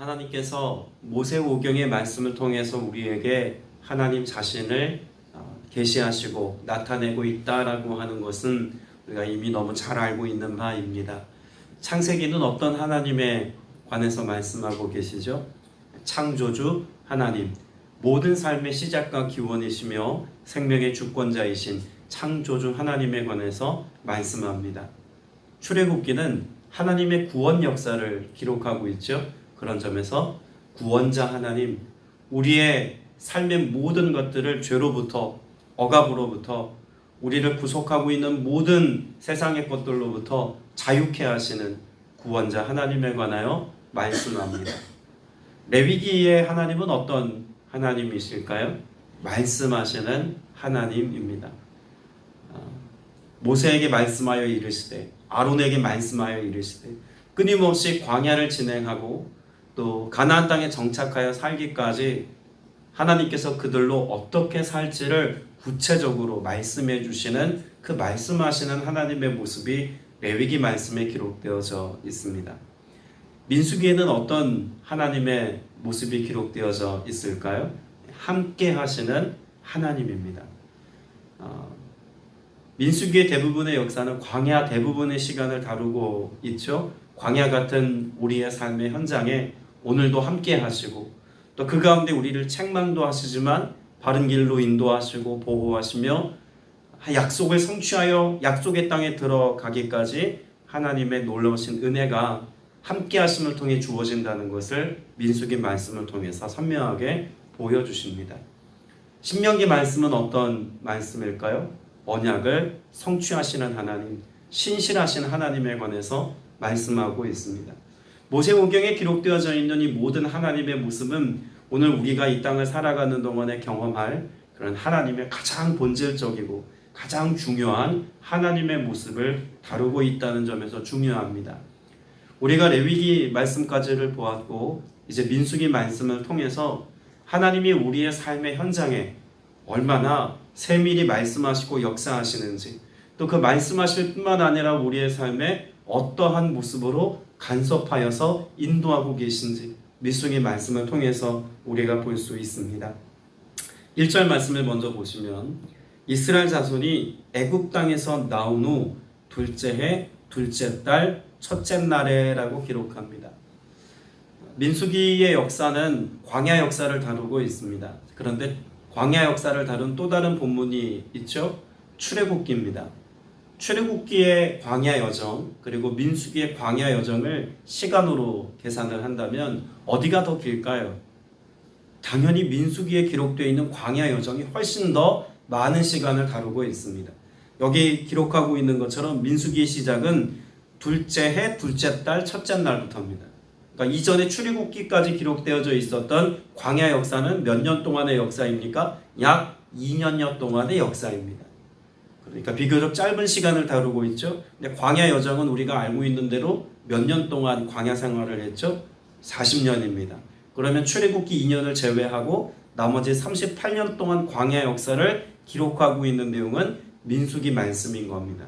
하나님께서 모세오경의 말씀을 통해서 우리에게 하나님 자신을 어, 계시하시고 나타내고 있다라고 하는 것은 우리가 이미 너무 잘 알고 있는 바입니다. 창세기는 어떤 하나님에 관해서 말씀하고 계시죠? 창조주 하나님, 모든 삶의 시작과 기원이시며 생명의 주권자이신 창조주 하나님에 관해서 말씀합니다. 출애굽기는 하나님의 구원 역사를 기록하고 있죠. 그런 점에서 구원자 하나님, 우리의 삶의 모든 것들을 죄로부터 억압으로부터 우리를 구속하고 있는 모든 세상의 것들로부터 자유케 하시는 구원자 하나님에 관하여 말씀합니다. 레위기의 하나님은 어떤 하나님이실까요? 말씀하시는 하나님입니다. 어, 모세에게 말씀하여 이르시되 아론에게 말씀하여 이르시되 끊임없이 광야를 진행하고 또 가나안 땅에 정착하여 살기까지 하나님께서 그들로 어떻게 살지를 구체적으로 말씀해 주시는 그 말씀하시는 하나님의 모습이 레위기 말씀에 기록되어져 있습니다. 민수기에는 어떤 하나님의 모습이 기록되어져 있을까요? 함께 하시는 하나님입니다. 어, 민수기의 대부분의 역사는 광야 대부분의 시간을 다루고 있죠. 광야 같은 우리의 삶의 현장에 오늘도 함께 하시고 또 그 가운데 우리를 책망도 하시지만 바른 길로 인도하시고 보호하시며 약속을 성취하여 약속의 땅에 들어가기까지 하나님의 놀라우신 은혜가 함께 하심을 통해 주어진다는 것을 민수기 말씀을 통해서 선명하게 보여주십니다. 신명기 말씀은 어떤 말씀일까요? 언약을 성취하시는 하나님, 신실하신 하나님에 관해서 말씀하고 있습니다. 모세오경에 기록되어져 있는 이 모든 하나님의 모습은 오늘 우리가 이 땅을 살아가는 동안에 경험할 그런 하나님의 가장 본질적이고 가장 중요한 하나님의 모습을 다루고 있다는 점에서 중요합니다. 우리가 레위기 말씀까지를 보았고 이제 민수기 말씀을 통해서 하나님이 우리의 삶의 현장에 얼마나 세밀히 말씀하시고 역사하시는지 또 그 말씀하실 뿐만 아니라 우리의 삶에 어떠한 모습으로 간섭하여서 인도하고 계신지 민수기 말씀을 통해서 우리가 볼 수 있습니다. 1절 말씀을 먼저 보시면 이스라엘 자손이 애굽 땅에서 나온 후 둘째 해 둘째 달 첫째 날에라고 기록합니다. 민수기의 역사는 광야 역사를 다루고 있습니다. 그런데 광야 역사를 다룬 또 다른 본문이 있죠. 출애굽기입니다. 출애굽기의 광야 여정 그리고 민수기의 광야 여정을 시간으로 계산을 한다면 어디가 더 길까요? 당연히 민수기에 기록되어 있는 광야 여정이 훨씬 더 많은 시간을 다루고 있습니다. 여기 기록하고 있는 것처럼 민수기의 시작은 둘째 해 둘째 달 첫째 날부터입니다. 그러니까 이전에 출애굽기까지 기록되어져 있었던 광야 역사는 몇 년 동안의 역사입니까? 약 2년여 동안의 역사입니다. 그러니까 비교적 짧은 시간을 다루고 있죠. 근데 광야 여정은 우리가 알고 있는 대로 몇 년 동안 광야 생활을 했죠? 40년입니다. 그러면 출애굽기 2년을 제외하고 나머지 38년 동안 광야 역사를 기록하고 있는 내용은 민수기 말씀인 겁니다.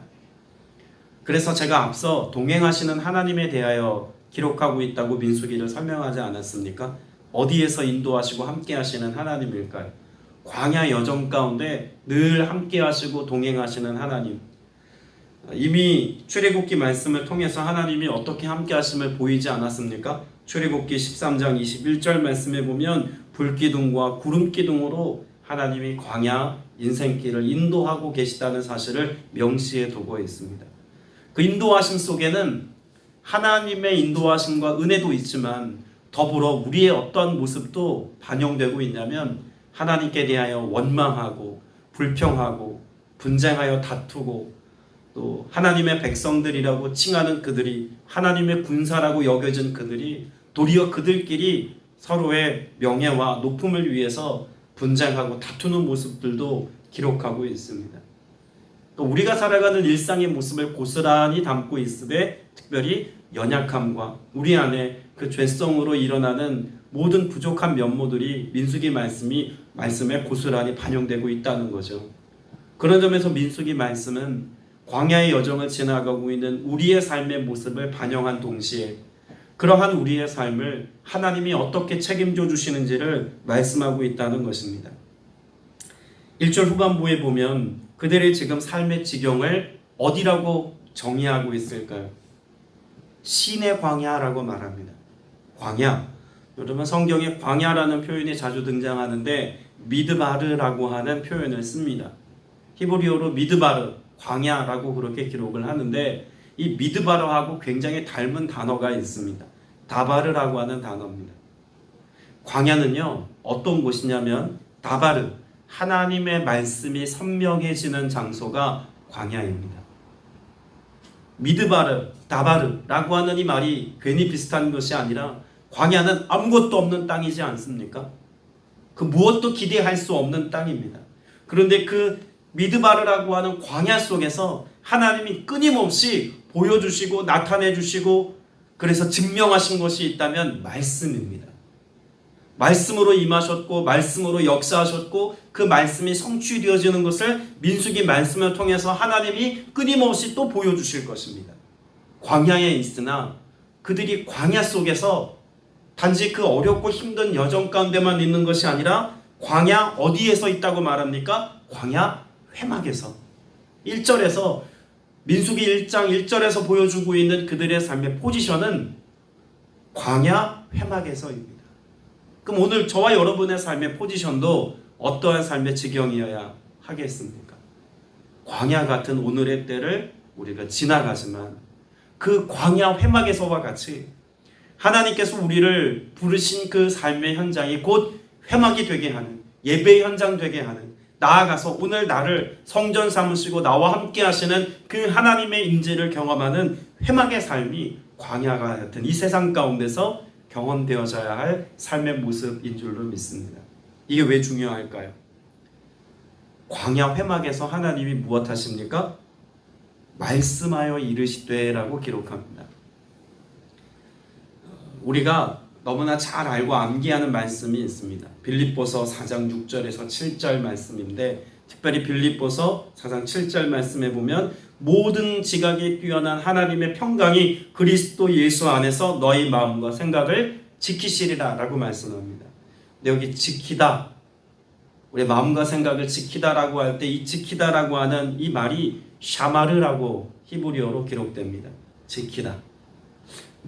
그래서 제가 앞서 동행하시는 하나님에 대하여 기록하고 있다고 민수기를 설명하지 않았습니까? 어디에서 인도하시고 함께 하시는 하나님일까요? 광야 여정 가운데 늘 함께 하시고 동행하시는 하나님. 이미 출애굽기 말씀을 통해서 하나님이 어떻게 함께 하심을 보이지 않았습니까? 출애굽기 13장 21절 말씀에 보면 불기둥과 구름기둥으로 하나님이 광야 인생길을 인도하고 계시다는 사실을 명시해 두고 있습니다. 그 인도하심 속에는 하나님의 인도하심과 은혜도 있지만 더불어 우리의 어떤 모습도 반영되고 있냐면 하나님께 대하여 원망하고 불평하고 분쟁하여 다투고 또 하나님의 백성들이라고 칭하는 그들이 하나님의 군사라고 여겨진 그들이 도리어 그들끼리 서로의 명예와 높음을 위해서 분쟁하고 다투는 모습들도 기록하고 있습니다. 또 우리가 살아가는 일상의 모습을 고스란히 담고 있으되 특별히 연약함과 우리 안에 그 죄성으로 일어나는 모든 부족한 면모들이 민수기 말씀이 말씀에 고스란히 반영되고 있다는 거죠. 그런 점에서 민수기 말씀은 광야의 여정을 지나가고 있는 우리의 삶의 모습을 반영한 동시에 그러한 우리의 삶을 하나님이 어떻게 책임져 주시는지를 말씀하고 있다는 것입니다. 1절 후반부에 보면 그들의 지금 삶의 지경을 어디라고 정의하고 있을까요? 신의 광야라고 말합니다. 광야. 여러분 성경에 광야라는 표현이 자주 등장하는데 미드바르라고 하는 표현을 씁니다. 히브리어로 미드바르, 광야라고 그렇게 기록을 하는데 이 미드바르하고 굉장히 닮은 단어가 있습니다. 다바르라고 하는 단어입니다. 광야는요 어떤 곳이냐면 다바르 하나님의 말씀이 선명해지는 장소가 광야입니다. 미드바르, 다바르라고 하는 이 말이 괜히 비슷한 것이 아니라 광야는 아무것도 없는 땅이지 않습니까? 그 무엇도 기대할 수 없는 땅입니다. 그런데 그 미드바르라고 하는 광야 속에서 하나님이 끊임없이 보여주시고 나타내 주시고 그래서 증명하신 것이 있다면 말씀입니다. 말씀으로 임하셨고 말씀으로 역사하셨고 그 말씀이 성취되어지는 것을 민수기 말씀을 통해서 하나님이 끊임없이 또 보여주실 것입니다. 광야에 있으나 그들이 광야 속에서 단지 그 어렵고 힘든 여정 가운데만 있는 것이 아니라 광야 어디에서 있다고 말합니까? 광야 회막에서 1절에서 민수기 1장 1절에서 보여주고 있는 그들의 삶의 포지션은 광야 회막에서입니다. 그럼 오늘 저와 여러분의 삶의 포지션도 어떠한 삶의 지경이어야 하겠습니까? 광야 같은 오늘의 때를 우리가 지나가지만 그 광야 회막에서와 같이 하나님께서 우리를 부르신 그 삶의 현장이 곧 회막이 되게 하는 예배 현장 되게 하는 나아가서 오늘 나를 성전 삼으시고 나와 함께 하시는 그 하나님의 임재를 경험하는 회막의 삶이 광야가 같은 이 세상 가운데서 경험되어져야 할 삶의 모습인 줄로 믿습니다. 이게 왜 중요할까요? 광야 회막에서 하나님이 무엇 하십니까? 말씀하여 이르시되라고 기록합니다. 우리가 너무나 잘 알고 암기하는 말씀이 있습니다. 빌립보서 4장 6절에서 7절 말씀인데 특별히 빌립보서 4장 7절 말씀에 보면 모든 지각이 뛰어난 하나님의 평강이 그리스도 예수 안에서 너희 마음과 생각을 지키시리라라고 말씀합니다. 근데 여기 지키다 우리 마음과 생각을 지키다라고 할 때 이 지키다라고 하는 이 말이 샤마르라고 히브리어로 기록됩니다. 지키다.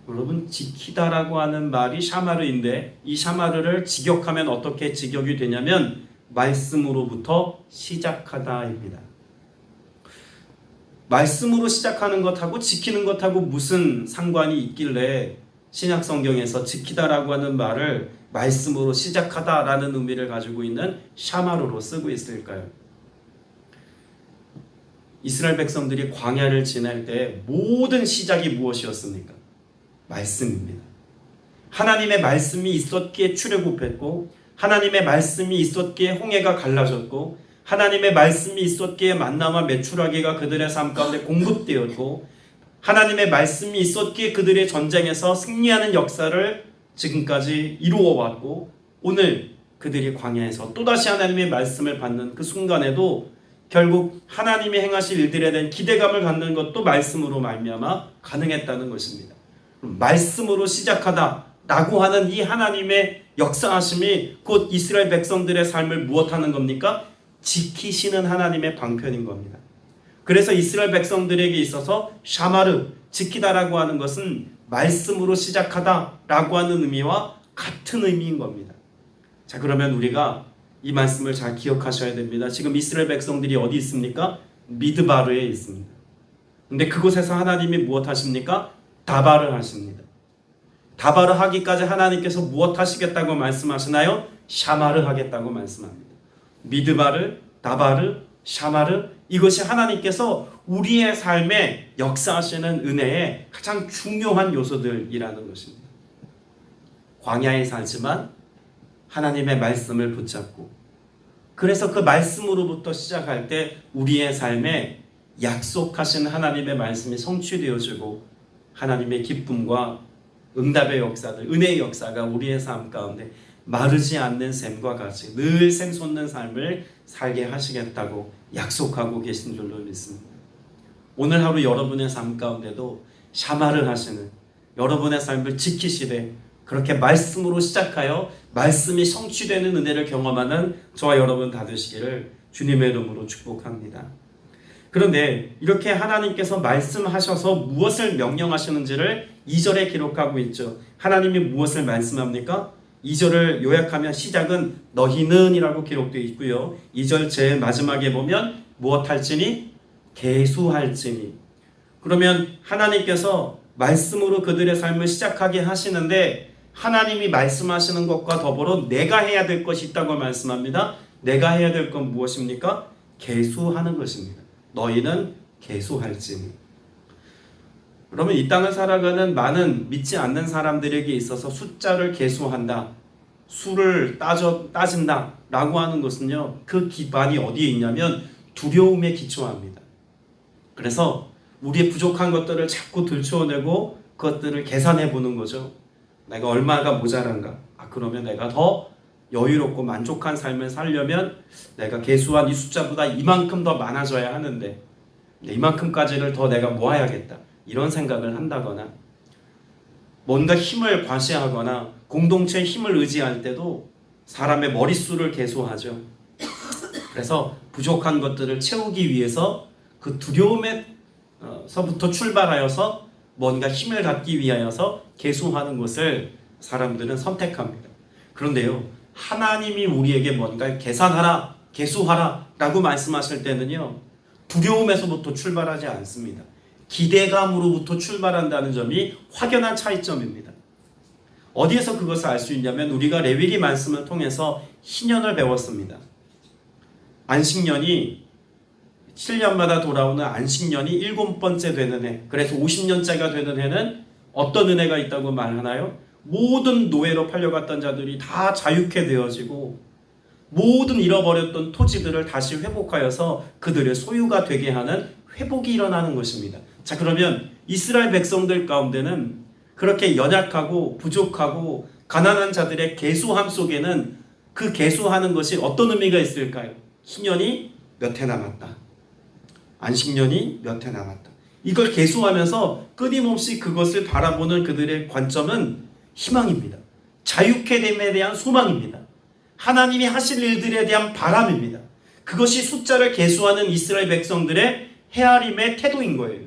여러분 지키다라고 하는 말이 샤마르인데 이 샤마르를 직역하면 어떻게 직역이 되냐면 말씀으로부터 시작하다입니다. 말씀으로 시작하는 것하고 지키는 것하고 무슨 상관이 있길래 신약 성경에서 지키다라고 하는 말을 말씀으로 시작하다라는 의미를 가지고 있는 샤마르로 쓰고 있을까요? 이스라엘 백성들이 광야를 지날 때 모든 시작이 무엇이었습니까? 말씀입니다. 하나님의 말씀이 있었기에 출애굽했고 하나님의 말씀이 있었기에 홍해가 갈라졌고 하나님의 말씀이 있었기에 만나와 메추라기가 그들의 삶 가운데 공급되었고 하나님의 말씀이 있었기에 그들의 전쟁에서 승리하는 역사를 지금까지 이루어 왔고 오늘 그들이 광야에서 또다시 하나님의 말씀을 받는 그 순간에도 결국 하나님이 행하실 일들에 대한 기대감을 갖는 것도 말씀으로 말미암아 가능했다는 것입니다. 말씀으로 시작하다라고 하는 이 하나님의 역사하심이 곧 이스라엘 백성들의 삶을 무엇하는 겁니까? 지키시는 하나님의 방편인 겁니다. 그래서 이스라엘 백성들에게 있어서 샤마르 지키다라고 하는 것은 말씀으로 시작하다라고 하는 의미와 같은 의미인 겁니다. 자 그러면 우리가 이 말씀을 잘 기억하셔야 됩니다. 지금 이스라엘 백성들이 어디 있습니까? 미드바르에 있습니다. 근데 그곳에서 하나님이 무엇 하십니까? 다바를 하십니다. 다바르 하기까지 하나님께서 무엇 하시겠다고 말씀하시나요? 샤마르 하겠다고 말씀합니다. 미드바르, 다바르, 샤마르 이것이 하나님께서 우리의 삶에 역사하시는 은혜의 가장 중요한 요소들이라는 것입니다. 광야에 살지만 하나님의 말씀을 붙잡고 그래서 그 말씀으로부터 시작할 때 우리의 삶에 약속하신 하나님의 말씀이 성취되어지고 하나님의 기쁨과 응답의 역사들, 은혜의 역사가 우리의 삶 가운데 마르지 않는 샘과 같이 늘 샘솟는 삶을 살게 하시겠다고 약속하고 계신 줄로 믿습니다. 오늘 하루 여러분의 삶 가운데도 샤마를 하시는 여러분의 삶을 지키시되 그렇게 말씀으로 시작하여 말씀이 성취되는 은혜를 경험하는 저와 여러분 다 되시기를 주님의 이름으로 축복합니다. 그런데 이렇게 하나님께서 말씀하셔서 무엇을 명령하시는지를 2절에 기록하고 있죠. 하나님이 무엇을 말씀합니까? 2절을 요약하면 시작은 너희는 이라고 기록되어 있고요. 2절 제일 마지막에 보면 무엇 할지니 계수할지니 그러면 하나님께서 말씀으로 그들의 삶을 시작하게 하시는데 하나님이 말씀하시는 것과 더불어 내가 해야 될 것이 있다고 말씀합니다. 내가 해야 될 건 무엇입니까? 계수하는 것입니다. 너희는 계수할지니. 그러면 이 땅을 살아가는 많은 믿지 않는 사람들에게 있어서 숫자를 계수한다. 수를 따져 따진다라고 하는 것은요. 그 기반이 어디에 있냐면 두려움에 기초합니다. 그래서 우리의 부족한 것들을 자꾸 들추어내고 그것들을 계산해 보는 거죠. 내가 얼마가 모자란가? 아 그러면 내가 더 여유롭고 만족한 삶을 살려면 내가 계수한 이 숫자보다 이만큼 더 많아져야 하는데 이만큼까지를 더 내가 모아야겠다. 이런 생각을 한다거나 뭔가 힘을 과시하거나 공동체의 힘을 의지할 때도 사람의 머릿수를 계수하죠. 그래서 부족한 것들을 채우기 위해서 그 두려움에서부터 출발하여서 뭔가 힘을 갖기 위하여서 계수하는 것을 사람들은 선택합니다. 그런데요, 하나님이 우리에게 뭔가 계산하라, 계수하라 라고 말씀하실 때는요, 두려움에서부터 출발하지 않습니다. 기대감으로부터 출발한다는 점이 확연한 차이점입니다. 어디에서 그것을 알 수 있냐면 우리가 레위기 말씀을 통해서 신년을 배웠습니다. 안식년이 7년마다 돌아오는 안식년이 일곱 번째 되는 해. 그래서 50년째가 되는 해는 어떤 은혜가 있다고 말하나요? 모든 노예로 팔려갔던 자들이 다 자유케 되어지고 모든 잃어버렸던 토지들을 다시 회복하여서 그들의 소유가 되게 하는 회복이 일어나는 것입니다. 자, 그러면 이스라엘 백성들 가운데는 그렇게 연약하고 부족하고 가난한 자들의 개수함 속에는 그 개수하는 것이 어떤 의미가 있을까요? 희년이 몇 해 남았다. 안식년이 몇 해 남았다. 이걸 개수하면서 끊임없이 그것을 바라보는 그들의 관점은 희망입니다. 자유케 됨에 대한 소망입니다. 하나님이 하실 일들에 대한 바람입니다. 그것이 숫자를 개수하는 이스라엘 백성들의 헤아림의 태도인 거예요.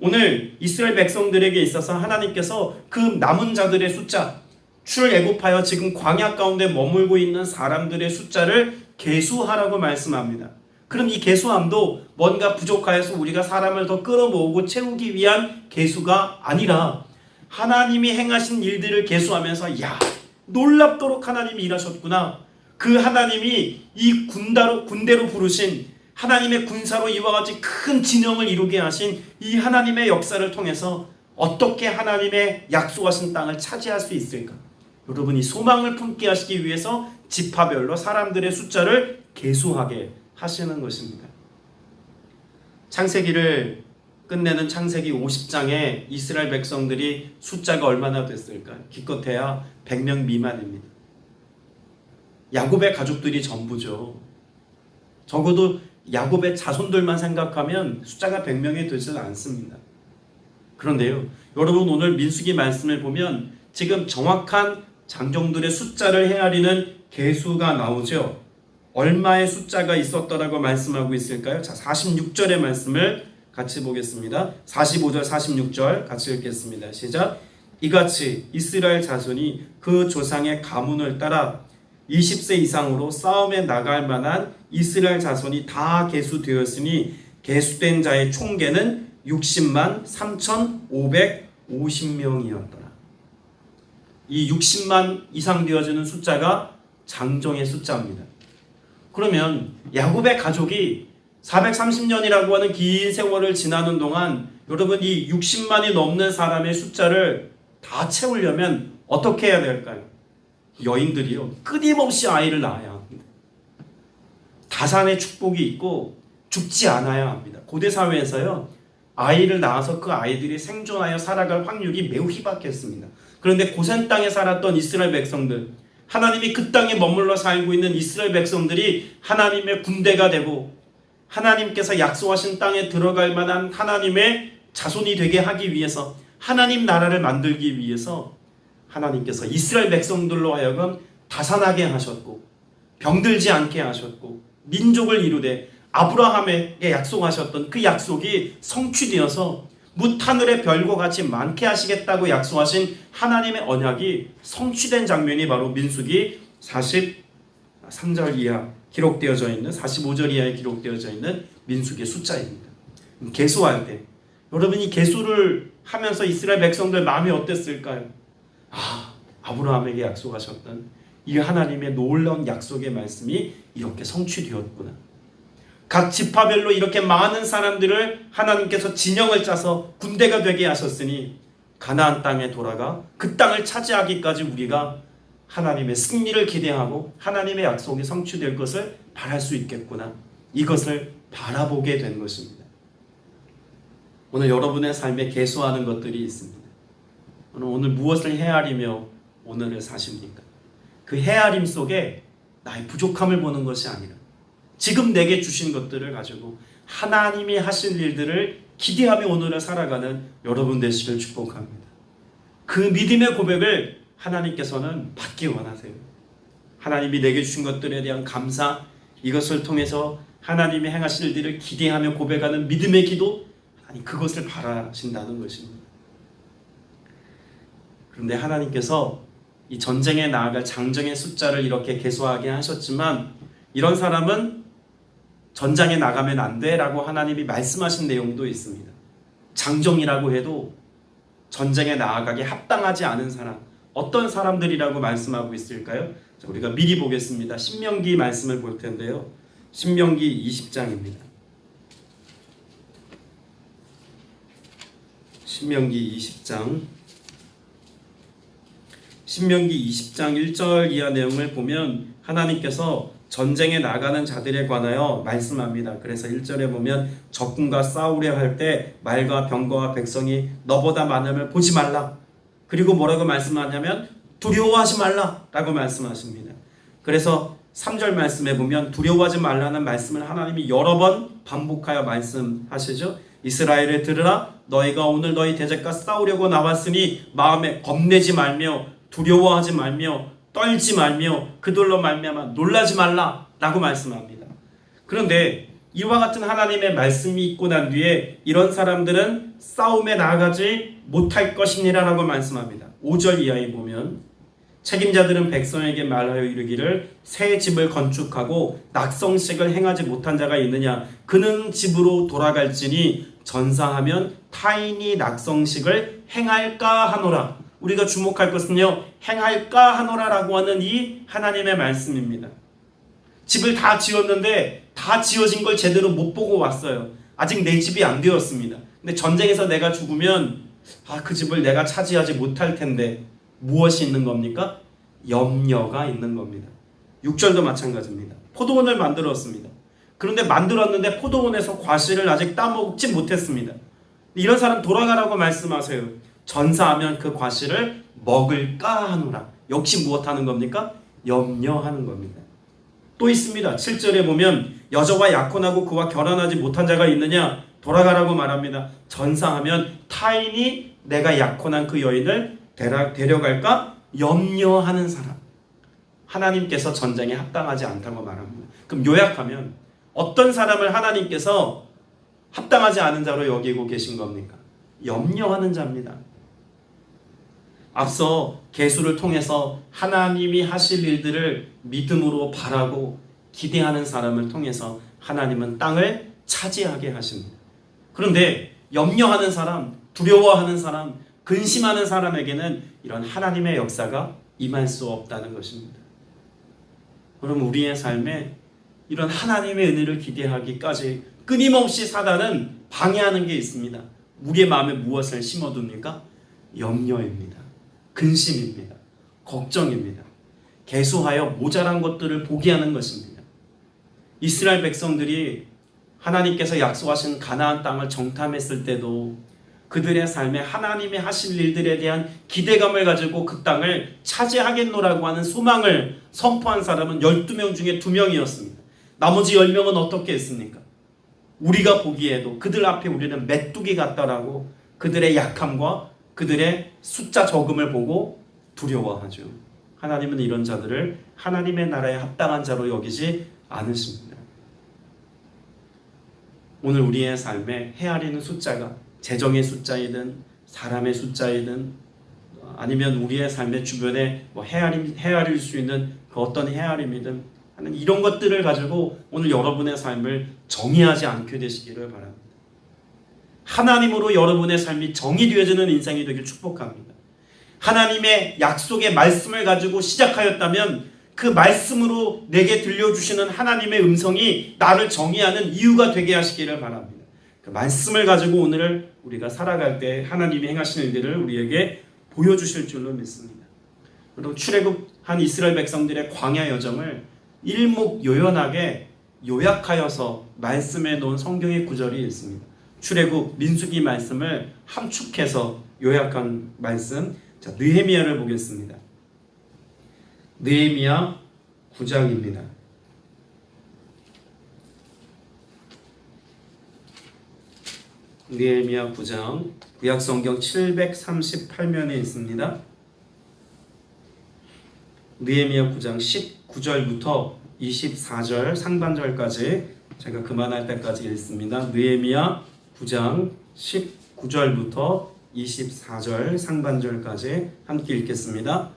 오늘 이스라엘 백성들에게 있어서 하나님께서 그 남은 자들의 숫자, 출애굽하여 지금 광야 가운데 머물고 있는 사람들의 숫자를 계수하라고 말씀합니다. 그럼 이 계수함도 뭔가 부족하여서 우리가 사람을 더 끌어모으고 채우기 위한 계수가 아니라 하나님이 행하신 일들을 계수하면서 야 놀랍도록 하나님이 일하셨구나. 그 하나님이 이 군다로 군대로 부르신 하나님의 군사로 이와 같이 큰 진영을 이루게 하신 이 하나님의 역사를 통해서 어떻게 하나님의 약속하신 땅을 차지할 수 있을까? 여러분이 소망을 품게 하시기 위해서 지파별로 사람들의 숫자를 계수하게 하시는 것입니다. 창세기를 끝내는 창세기 50장에 이스라엘 백성들이 숫자가 얼마나 됐을까? 기껏해야 100명 미만입니다. 야곱의 가족들이 전부죠. 적어도 야곱의 자손들만 생각하면 숫자가 100명이 되지 않습니다. 그런데요. 여러분 오늘 민수기 말씀을 보면 지금 정확한 장정들의 숫자를 헤아리는 개수가 나오죠. 얼마의 숫자가 있었더라고 말씀하고 있을까요? 자, 46절의 말씀을 같이 보겠습니다. 45절, 46절 같이 읽겠습니다. 시작. 이같이 이스라엘 자손이 그 조상의 가문을 따라 20세 이상으로 싸움에 나갈 만한 이스라엘 자손이 다 계수되었으니 계수된 자의 총계는 60만 3,550명이었더라. 이 60만 이상 되어지는 숫자가 장정의 숫자입니다. 그러면 야곱의 가족이 430년이라고 하는 긴 세월을 지나는 동안 여러분 이 60만이 넘는 사람의 숫자를 다 채우려면 어떻게 해야 될까요? 여인들이요 끊임없이 아이를 낳아야 합니다. 다산의 축복이 있고 죽지 않아야 합니다. 고대 사회에서요 아이를 낳아서 그 아이들이 생존하여 살아갈 확률이 매우 희박했습니다. 그런데 고센 땅에 살았던 이스라엘 백성들 하나님이 그 땅에 머물러 살고 있는 이스라엘 백성들이 하나님의 군대가 되고 하나님께서 약속하신 땅에 들어갈 만한 하나님의 자손이 되게 하기 위해서 하나님 나라를 만들기 위해서 하나님께서 이스라엘 백성들로 하여금 다산하게 하셨고 병들지 않게 하셨고 민족을 이루되 아브라함에게 약속하셨던 그 약속이 성취되어서 무하늘의 별과 같이 많게 하시겠다고 약속하신 하나님의 언약이 성취된 장면이 바로 민수기 43절 이하 기록되어져 있는 45절 이하에 기록되어져 있는 민수기의 숫자입니다. 개수할 때 여러분이 개수를 하면서 이스라엘 백성들 마음이 어땠을까요? 아, 아브라함에게 약속하셨던 이 하나님의 놀라운 약속의 말씀이 이렇게 성취되었구나. 각 지파별로 이렇게 많은 사람들을 하나님께서 진영을 짜서 군대가 되게 하셨으니 가나안 땅에 돌아가 그 땅을 차지하기까지 우리가 하나님의 승리를 기대하고 하나님의 약속이 성취될 것을 바랄 수 있겠구나. 이것을 바라보게 된 것입니다. 오늘 여러분의 삶에 개수하는 것들이 있습니다. 오늘, 무엇을 헤아리며 오늘을 사십니까? 그 헤아림 속에 나의 부족함을 보는 것이 아니라 지금 내게 주신 것들을 가지고 하나님이 하신 일들을 기대하며 오늘을 살아가는 여러분 되시길 축복합니다. 그 믿음의 고백을 하나님께서는 받기 원하세요. 하나님이 내게 주신 것들에 대한 감사, 이것을 통해서 하나님이 행하실 일들을 기대하며 고백하는 믿음의 기도, 아니 그것을 바라신다는 것입니다. 그런데 하나님께서 이 전쟁에 나아갈 장정의 숫자를 이렇게 개수하게 하셨지만 이런 사람은 전장에 나가면 안 돼라고 하나님이 말씀하신 내용도 있습니다. 장정이라고 해도 전쟁에 나아가기 합당하지 않은 사람 어떤 사람들이라고 말씀하고 있을까요? 자, 우리가 미리 보겠습니다. 신명기 말씀을 볼 텐데요. 신명기 20장입니다. 신명기 20장 신명기 20장 1절 이하 내용을 보면 하나님께서 전쟁에 나가는 자들에 관하여 말씀합니다. 그래서 1절에 보면 적군과 싸우려 할 때 말과 병거와 백성이 너보다 많음을 보지 말라. 그리고 뭐라고 말씀하냐면 두려워하지 말라라고 말씀하십니다. 그래서 3절 말씀에 보면 두려워하지 말라는 말씀을 하나님이 여러 번 반복하여 말씀하시죠. 이스라엘을 들으라 너희가 오늘 너희 대적과 싸우려고 나왔으니 마음에 겁내지 말며 두려워하지 말며 떨지 말며 그들로 말미암아 놀라지 말라라고 말씀합니다. 그런데 이와 같은 하나님의 말씀이 있고 난 뒤에 이런 사람들은 싸움에 나아가지 못할 것이니라 라고 말씀합니다. 5절 이하에 보면 책임자들은 백성에게 말하여 이르기를 새 집을 건축하고 낙성식을 행하지 못한 자가 있느냐? 그는 집으로 돌아갈지니 전사하면 타인이 낙성식을 행할까 하노라. 우리가 주목할 것은요 행할까 하노라라고 하는 이 하나님의 말씀입니다. 집을 다 지었는데 다 지어진 걸 제대로 못 보고 왔어요 아직 내 집이 안 되었습니다 근데 전쟁에서 내가 죽으면 아 그 집을 내가 차지하지 못할 텐데 무엇이 있는 겁니까? 염려가 있는 겁니다. 6절도 마찬가지입니다. 포도원을 만들었습니다. 그런데 만들었는데 포도원에서 과실을 아직 따먹지 못했습니다. 이런 사람 돌아가라고 말씀하세요. 전사하면 그 과실을 먹을까 하노라. 역시 무엇 하는 겁니까? 염려하는 겁니다. 또 있습니다. 7절에 보면 여자와 약혼하고 그와 결혼하지 못한 자가 있느냐? 돌아가라고 말합니다. 전사하면 타인이 내가 약혼한 그 여인을 데려, 데려갈까 염려하는 사람. 하나님께서 전쟁에 합당하지 않다고 말합니다. 그럼 요약하면 어떤 사람을 하나님께서 합당하지 않은 자로 여기고 계신 겁니까? 염려하는 자입니다. 앞서 개수를 통해서 하나님이 하실 일들을 믿음으로 바라고 기대하는 사람을 통해서 하나님은 땅을 차지하게 하십니다. 그런데 염려하는 사람, 두려워하는 사람, 근심하는 사람에게는 이런 하나님의 역사가 임할 수 없다는 것입니다. 그럼 우리의 삶에 이런 하나님의 은혜를 기대하기까지 끊임없이 사단은 방해하는 게 있습니다. 우리의 마음에 무엇을 심어둡니까? 염려입니다. 근심입니다. 걱정입니다. 개수하여 모자란 것들을 보게 하는 것입니다. 이스라엘 백성들이 하나님께서 약속하신 가나안 땅을 정탐했을 때도 그들의 삶에 하나님이 하실 일들에 대한 기대감을 가지고 그 땅을 차지하겠노라고 하는 소망을 선포한 사람은 12명 중에 2명이었습니다. 나머지 10명은 어떻게 했습니까? 우리가 보기에도 그들 앞에 우리는 메뚜기 같다라고 그들의 약함과 그들의 숫자 적음을 보고 두려워하죠. 하나님은 이런 자들을 하나님의 나라에 합당한 자로 여기지 않으십니다. 오늘 우리의 삶에 헤아리는 숫자가 재정의 숫자이든 사람의 숫자이든 아니면 우리의 삶의 주변에 뭐 헤아림, 헤아릴 수 있는 그 어떤 헤아림이든 하는 이런 것들을 가지고 오늘 여러분의 삶을 정의하지 않게 되시기를 바랍니다. 하나님으로 여러분의 삶이 정의되어지는 인생이 되길 축복합니다. 하나님의 약속의 말씀을 가지고 시작하였다면 그 말씀으로 내게 들려주시는 하나님의 음성이 나를 정의하는 이유가 되게 하시기를 바랍니다. 그 말씀을 가지고 오늘을 우리가 살아갈 때 하나님이 행하시는 일들을 우리에게 보여주실 줄로 믿습니다. 그리고 출애굽한 이스라엘 백성들의 광야 여정을 일목요연하게 요약하여서 말씀해 놓은 성경의 구절이 있습니다. 출애굽 민수기 말씀을 함축해서 요약한 말씀. 자, 느헤미야를 보겠습니다. 느헤미야 9장입니다. 느헤미야 9장 구약 성경 738면에 있습니다. 느헤미야 9장 19절부터 24절 상반절까지 제가 그만할 때까지 읽습니다. 느헤미야 9장 19절부터 24절 상반절까지 함께 읽겠습니다.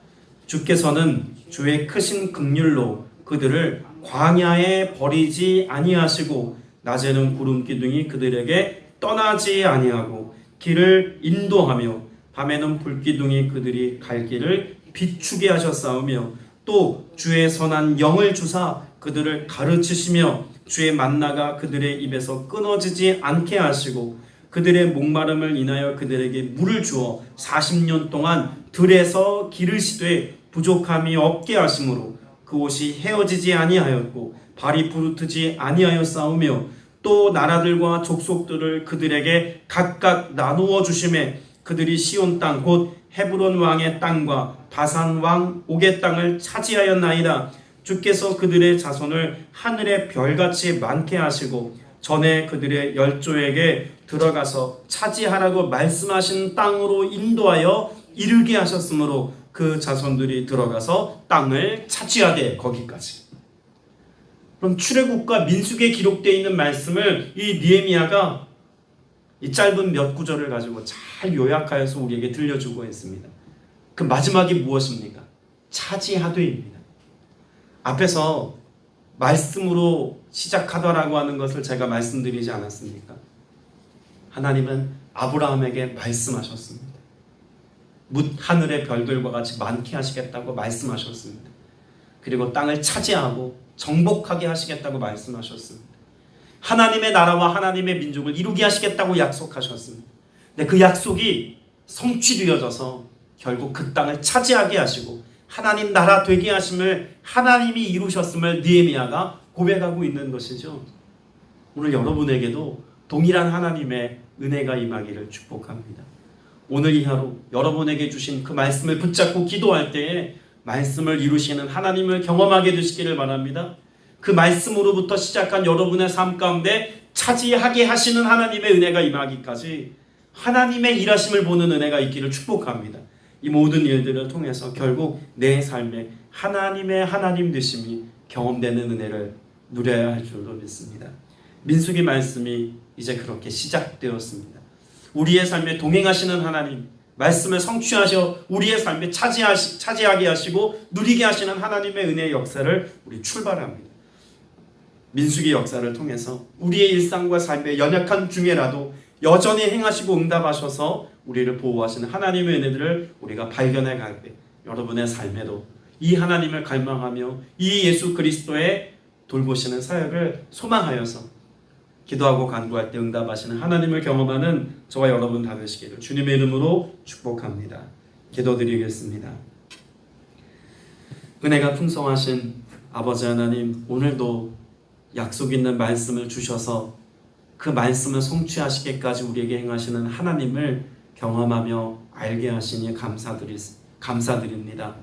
주께서는 주의 크신 극률로 그들을 광야에 버리지 아니하시고 낮에는 구름 기둥이 그들에게 떠나지 아니하고 길을 인도하며 밤에는 불 기둥이 그들이 갈 길을 비추게 하셨사오며 또 주의 선한 영을 주사 그들을 가르치시며 주의 만나가 그들의 입에서 끊어지지 않게 하시고 그들의 목마름을 인하여 그들에게 물을 주어 40년 동안 들에서 기르시되 부족함이 없게 하심으로 그 옷이 헤어지지 아니하였고 발이 부르트지 아니하였사오며 또 나라들과 족속들을 그들에게 각각 나누어 주심에 그들이 시온 땅 곧 헤브론 왕의 땅과 바산 왕 옥의 땅을 차지하였나이다. 주께서 그들의 자손을 하늘의 별같이 많게 하시고 전에 그들의 열조에게 들어가서 차지하라고 말씀하신 땅으로 인도하여 이르게 하셨으므로 그 자손들이 들어가서 땅을 차지하되 거기까지. 그럼 출애굽과 민수기에 기록되어 있는 말씀을 이 니에미아가 이 짧은 몇 구절을 가지고 잘 요약하여서 우리에게 들려주고 있습니다. 그 마지막이 무엇입니까? 차지하되입니다. 앞에서 말씀으로 시작하더라고 하는 것을 제가 말씀드리지 않았습니까? 하나님은 아브라함에게 말씀하셨습니다. 묻 하늘의 별들과 같이 많게 하시겠다고 말씀하셨습니다. 그리고 땅을 차지하고 정복하게 하시겠다고 말씀하셨습니다. 하나님의 나라와 하나님의 민족을 이루게 하시겠다고 약속하셨습니다. 근데 그 약속이 성취되어져서 결국 그 땅을 차지하게 하시고 하나님 나라 되게 하심을 하나님이 이루셨음을 니에미아가 고백하고 있는 것이죠. 오늘 여러분에게도 동일한 하나님의 은혜가 임하기를 축복합니다. 오늘 이 하루 여러분에게 주신 그 말씀을 붙잡고 기도할 때에 말씀을 이루시는 하나님을 경험하게 되시기를 바랍니다. 그 말씀으로부터 시작한 여러분의 삶 가운데 차지하게 하시는 하나님의 은혜가 임하기까지 하나님의 일하심을 보는 은혜가 있기를 축복합니다. 이 모든 일들을 통해서 결국 내 삶에 하나님의 하나님 되심이 경험되는 은혜를 누려야 할 줄로 믿습니다. 민수기 말씀이 이제 그렇게 시작되었습니다. 우리의 삶에 동행하시는 하나님, 말씀을 성취하셔 우리의 삶에 차지하시, 차지하게 하시고 누리게 하시는 하나님의 은혜의 역사를 우리 출발합니다. 민수기 역사를 통해서 우리의 일상과 삶의 연약한 중에라도 여전히 행하시고 응답하셔서 우리를 보호하시는 하나님의 은혜들을 우리가 발견해 갈 때 여러분의 삶에도 이 하나님을 갈망하며 이 예수 그리스도의 돌보시는 사역을 소망하여서 기도하고 간구할 때 응답하시는 하나님을 경험하는 저와 여러분 다 되시기를 주님의 이름으로 축복합니다. 기도드리겠습니다. 은혜가 풍성하신 아버지 하나님 오늘도 약속 있는 말씀을 주셔서 그 말씀을 성취하시기까지 우리에게 행하시는 하나님을 경험하며 알게 하시니 감사드리, 감사드립니다.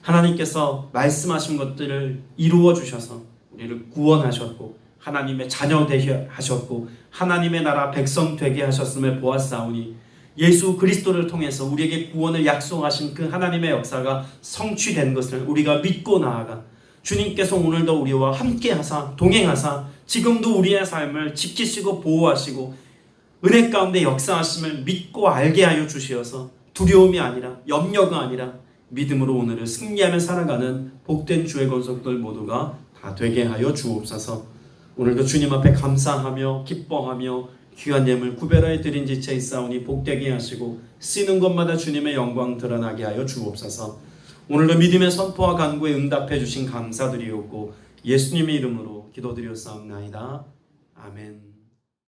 하나님께서 말씀하신 것들을 이루어 주셔서 우리를 구원하셨고 하나님의 자녀 되게 하셨고 하나님의 나라 백성 되게 하셨음을 보았사오니 예수 그리스도를 통해서 우리에게 구원을 약속하신 그 하나님의 역사가 성취된 것을 우리가 믿고 나아가 주님께서 오늘도 우리와 함께 하사 동행하사 지금도 우리의 삶을 지키시고 보호하시고 은혜 가운데 역사하심을 믿고 알게 하여 주시어서 두려움이 아니라 염려가 아니라 믿음으로 오늘을 승리하며 살아가는 복된 주의 권속들 모두가 다 되게 하여 주옵소서. 오늘도 주님 앞에 감사하며 기뻐하며 귀한 예물 구별하여 드린 지체 있사오니 복되게 하시고 쓰는 것마다 주님의 영광 드러나게 하여 주옵소서. 오늘도 믿음의 선포와 간구에 응답해 주신 감사드리옵고 예수님의 이름으로 기도드렸사옵나이다. 아멘.